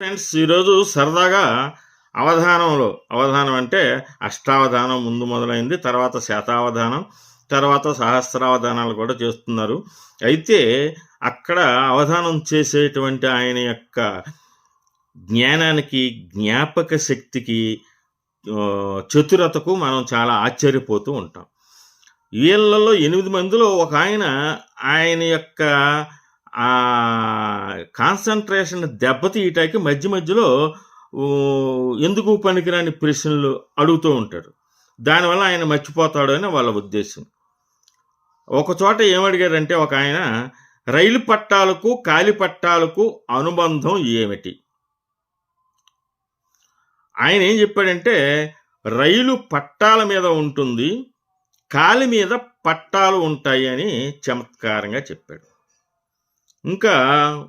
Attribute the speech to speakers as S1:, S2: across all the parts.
S1: Friends ఈరోజు సరదాగా అవధానంలో అవధానం అంటే అష్టావధానం ముందు మొదలైంది తర్వాత శతావధానం తర్వాత సహస్రావధానాలు కూడా చేస్తున్నారు. అయితే అక్కడ అవధానం చేసేటువంటి ఆయన యొక్క జ్ఞానానికి జ్ఞాపక శక్తికి చతురతకు మనం చాలా ఆశ్చర్యపోతూ ఉంటాం. వీళ్ళలో ఎనిమిది మందిలో ఒక ఆయన ఆయన యొక్క ఆ కాన్సన్ట్రేషన్ దెబ్బతీయటానికి మధ్య మధ్యలో ఎందుకు పనికిరాని ప్రశ్నలు అడుగుతూ ఉంటాడు దానివల్ల ఆయన మర్చిపోతాడు అని వాళ్ళ ఉద్దేశం. ఒక చోట ఏమడిగారంటే ఒక ఆయన రైలు పట్టాలకు కాలి పట్టాలకు అనుబంధం ఏమిటి? ఆయన ఏం చెప్పాడంటే రైలు పట్టాల మీద ఉంటుంది కాలి మీద పట్టాలు ఉంటాయి అని చమత్కారంగా చెప్పాడు. ఇంకా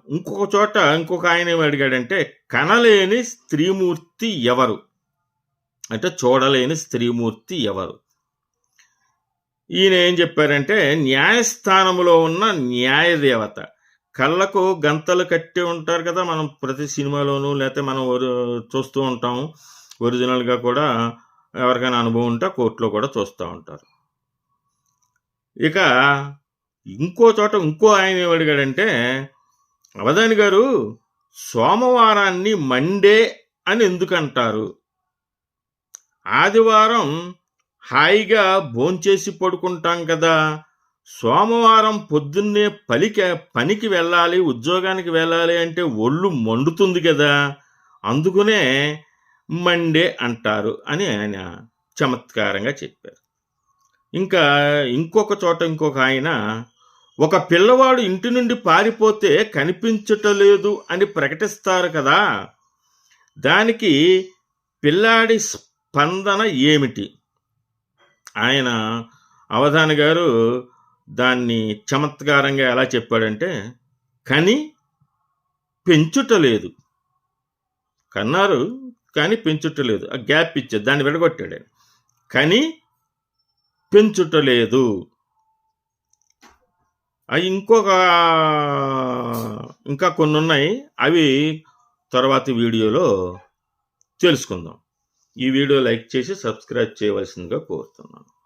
S1: ఇంకొక చోట ఇంకొక ఆయన ఏమి అడిగాడంటే కనలేని స్త్రీమూర్తి ఎవరు? అంటే చూడలేని స్త్రీమూర్తి ఎవరు? ఈయన ఏం చెప్పారంటే న్యాయస్థానంలో ఉన్న న్యాయదేవత. కళ్ళకు గంతలు కట్టి ఉంటారు కదా మనం ప్రతి సినిమాలోనూ లేకపోతే మనం చూస్తూ ఉంటాం ఒరిజినల్గా కూడా ఎవరికైనా అనుభవం ఉంటే కోర్టులో కూడా చూస్తూ ఉంటారు. ఇక ఇంకో చోట ఇంకో ఆయన ఏమడిగాడంటే అవధాని గారు సోమవారాన్ని మండే అని ఎందుకు అంటారు ఆదివారం హాయిగా భోంచేసి పడుకుంటాం కదా. సోమవారం పొద్దున్నే పలికి పనికి వెళ్ళాలి ఉద్యోగానికి వెళ్ళాలి అంటే ఒళ్ళు మండుతుంది కదా. అందుకునే మండే అంటారు అని ఆయన చమత్కారంగా చెప్పారు. ఇంకా ఇంకొక చోట ఇంకొక ఆయన ఒక పిల్లవాడు ఇంటి నుండి పారిపోతే కనిపించటలేదు అని ప్రకటిస్తారు కదా. దానికి పిల్లాడి స్పందన ఏమిటి? ఆయన అవధాని గారు దాన్ని చమత్కారంగా ఎలా చెప్పాడంటే కని పెంచుటలేదు. కన్నారు కానీ పెంచుటలేదు. ఆ గ్యాప్ ఇచ్చాడు దాన్ని విడగొట్టాడు. కని పెంచుటలేదు. ఇంకొక ఇంకా కొన్ని ఉన్నాయి అవి తర్వాతి వీడియోలో తెలుసుకుందాం. ఈ వీడియో లైక్ చేసి సబ్స్క్రైబ్ చేయవలసిందిగా కోరుతున్నాను.